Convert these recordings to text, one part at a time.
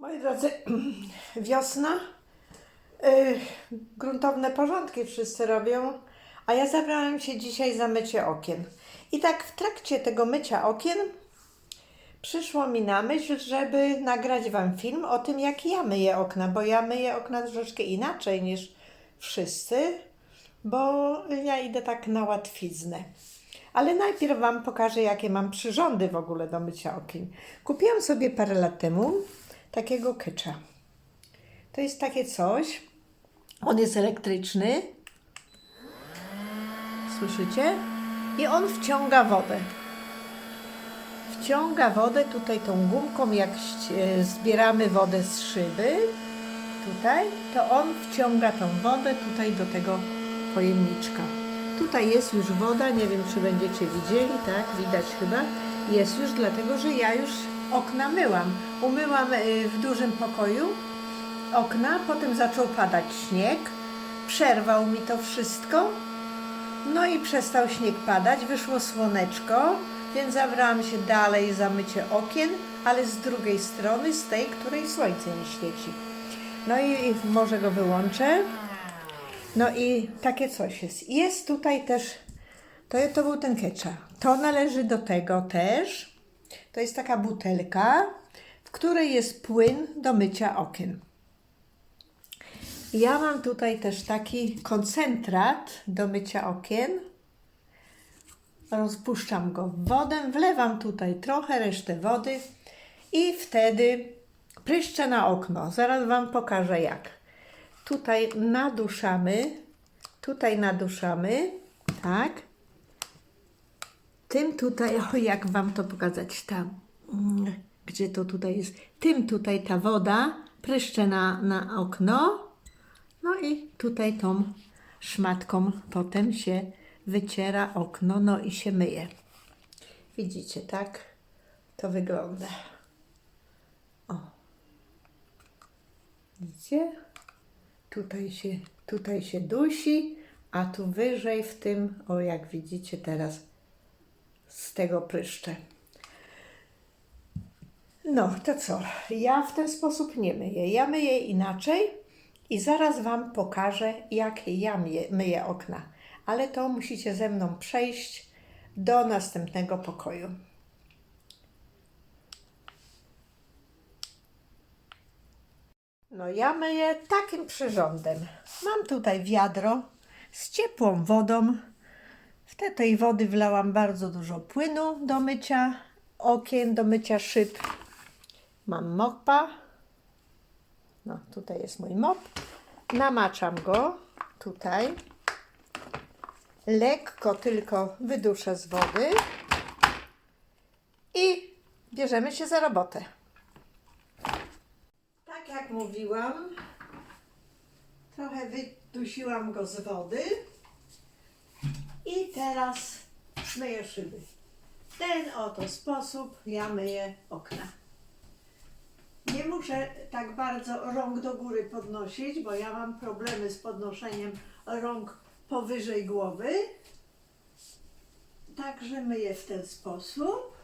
Moi drodzy, wiosna. Yy, gruntowne porządki wszyscy robią, a ja zabrałam się dzisiaj za mycie okien. I tak w trakcie tego mycia okien przyszło mi na myśl, żeby nagrać Wam film o tym, jak ja myję okna, bo ja myję okna troszeczkę inaczej niż wszyscy, bo ja idę tak na łatwiznę. Ale najpierw Wam pokażę, jakie mam przyrządy w ogóle do mycia okien. Kupiłam sobie parę lat temu takiego kycza. To jest takie coś. On jest elektryczny. Słyszycie? I on wciąga wodę. Wciąga wodę tutaj tą gumką, jak zbieramy wodę z szyby, tutaj, to on wciąga tą wodę tutaj do tego pojemniczka. Tutaj jest już woda, nie wiem czy będziecie widzieli, tak, widać chyba. Jest już, dlatego że ja już okna myłam. Umyłam y, w dużym pokoju okna, potem zaczął padać śnieg, przerwał mi to wszystko. No i przestał śnieg padać, wyszło słoneczko, więc zabrałam się dalej za mycie okien, ale z drugiej strony, z tej, której słońce nie świeci. No i i może go wyłączę. No i takie coś jest. Jest tutaj też, to, to był ten ketchup. To należy do tego też. To jest taka butelka, w której jest płyn do mycia okien. Ja mam tutaj też taki koncentrat do mycia okien. Rozpuszczam go w wodę, wlewam tutaj trochę resztę wody i wtedy pryszczę na okno. Zaraz Wam pokażę jak. Tutaj naduszamy, tutaj naduszamy, tak. Tym tutaj, o jak Wam to pokazać tam, mm, gdzie to tutaj jest. Tym tutaj ta woda pryszczę na, na okno. No i tutaj tą szmatką potem się wyciera okno, no i się myje. Widzicie, tak? To wygląda. O. Widzicie? Tutaj się, tutaj się dusi, a tu wyżej w tym, o jak widzicie teraz, z tego pryszcze. No, to co? Ja w ten sposób nie myję. Ja myję inaczej i zaraz Wam pokażę, jak ja myję, myję okna. Ale to musicie ze mną przejść do następnego pokoju. No ja myję takim przyrządem. Mam tutaj wiadro z ciepłą wodą. W te tej wody wlałam bardzo dużo płynu do mycia okien, do mycia szyb. Mam mopa. No, tutaj jest mój mop. Namaczam go tutaj. Lekko tylko wyduszę z wody. I bierzemy się za robotę. Tak jak mówiłam, trochę wydusiłam go z wody. I teraz myję szyby. W ten oto sposób ja myję okna. Nie muszę tak bardzo rąk do góry podnosić, bo ja mam problemy z podnoszeniem rąk powyżej głowy. Także myję w ten sposób.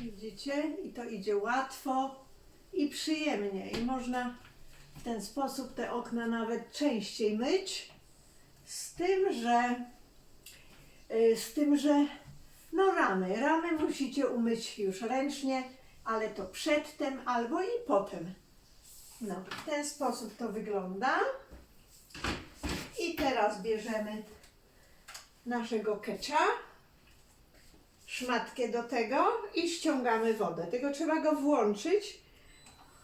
Widzicie? I to idzie łatwo i przyjemnie. I można w ten sposób te okna nawet częściej myć. Z tym, że y, z tym, że no ramy, ramy musicie umyć już ręcznie, ale to przedtem albo i potem. No, w ten sposób to wygląda. I teraz bierzemy naszego kecza, szmatkę do tego i ściągamy wodę. Tego trzeba go włączyć.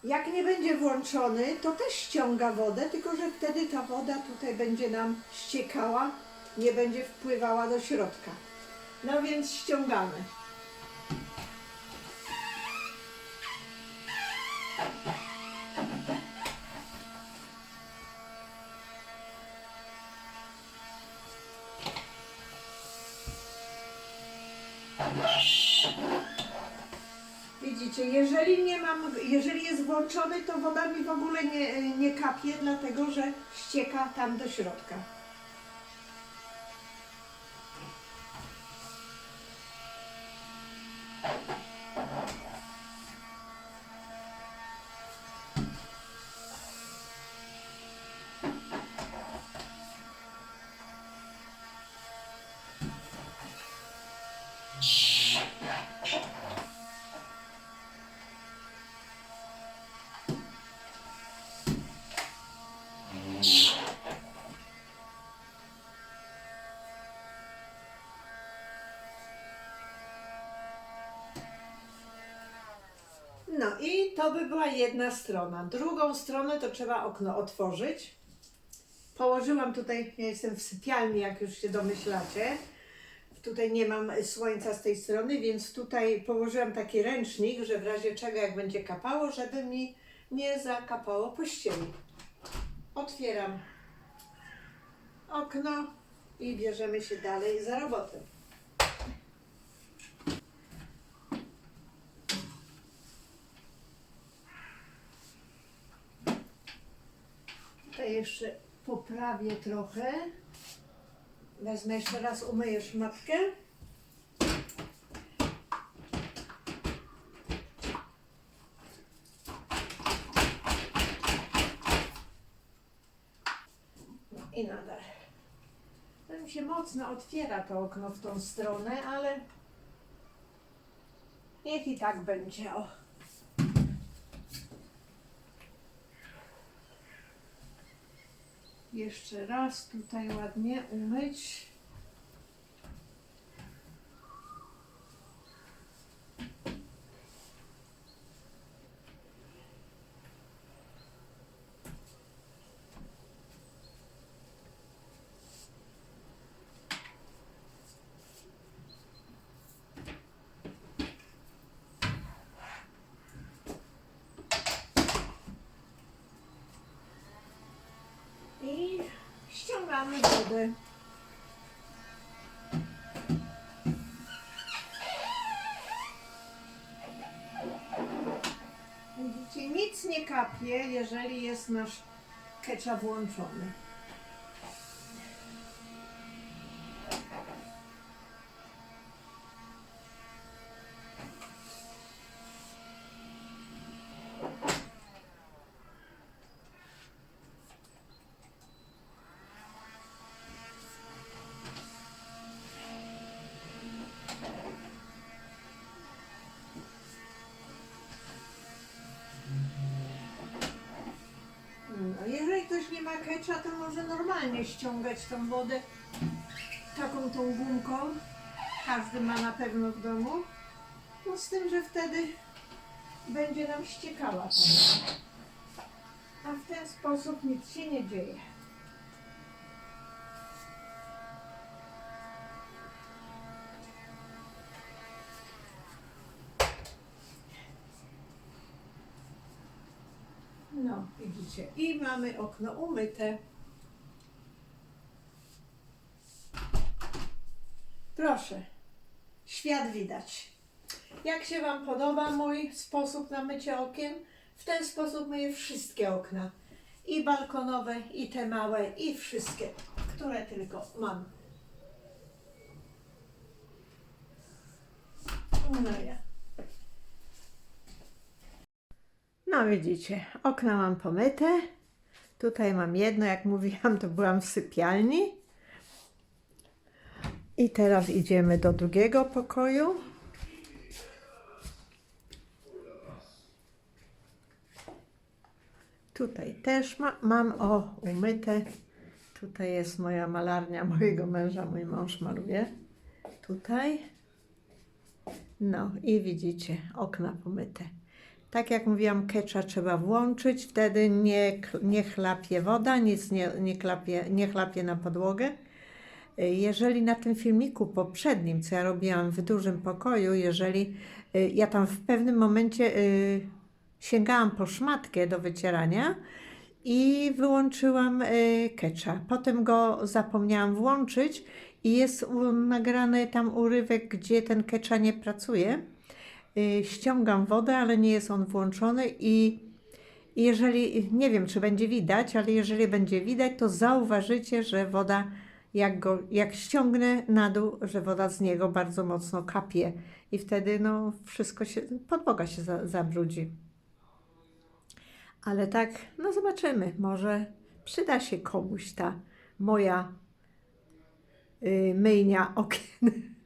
Jak nie będzie włączony, to też ściąga wodę, tylko że wtedy ta woda tutaj będzie nam ściekała, nie będzie wpływała do środka. No więc ściągamy. widzicie, jeżeli nie mam, jeżeli jest włączony, to woda mi w ogóle nie, nie kapie, dlatego że ścieka tam do środka. To by była jedna strona. Drugą stronę to trzeba okno otworzyć. Położyłam tutaj, ja jestem w sypialni, jak już się domyślacie. Tutaj nie mam słońca z tej strony, więc tutaj położyłam taki ręcznik, że w razie czego jak będzie kapało, żeby mi nie zakapało pościeli. Otwieram okno i bierzemy się dalej za robotę. Tutaj jeszcze poprawię trochę. Wezmę jeszcze raz, umyję szmatkę. I nadal. To mi się mocno otwiera to okno w tą stronę, ale niech i tak będzie. O. Jeszcze raz tutaj ładnie umyć. I wodę. Widzicie, nic nie kapie, jeżeli jest nasz ketchup włączony. No, jeżeli ma kecza, to może normalnie ściągać tą wodę taką tą gumką. Każdy ma na pewno w domu. No z tym, że wtedy będzie nam ściekała. A w ten sposób nic się nie dzieje. Widzicie. I mamy okno umyte. Proszę, świat widać. Jak się Wam podoba mój sposób na mycie okien? W ten sposób myję wszystkie okna. I balkonowe, i te małe, i wszystkie, które tylko mam. No ja. No widzicie, okna mam pomyte. Tutaj mam jedno, jak mówiłam, to byłam w sypialni. I teraz idziemy do drugiego pokoju. Tutaj też ma, mam, o, umyte. Tutaj jest moja malarnia mojego męża, mój mąż maluje. Tutaj. No i widzicie, okna pomyte. Tak jak mówiłam, kecza trzeba włączyć, wtedy nie, nie chlapie woda, nic nie, nie, klapie, nie chlapie na podłogę. Y, Jeżeli na tym filmiku poprzednim, co ja robiłam w dużym pokoju, jeżeli y, ja tam w pewnym momencie y, sięgałam po szmatkę do wycierania i wyłączyłam kecza. Potem go zapomniałam włączyć i jest nagrany tam urywek, gdzie ten kecza nie pracuje. Y, ściągam wodę, ale nie jest on włączony i jeżeli, nie wiem czy będzie widać, ale jeżeli będzie widać, to zauważycie, że woda, jak, go, jak ściągnę na dół, że woda z niego bardzo mocno kapie i wtedy no wszystko się, podłoga się za, zabrudzi. Ale tak, no zobaczymy, może przyda się komuś ta moja y, myjnia okien.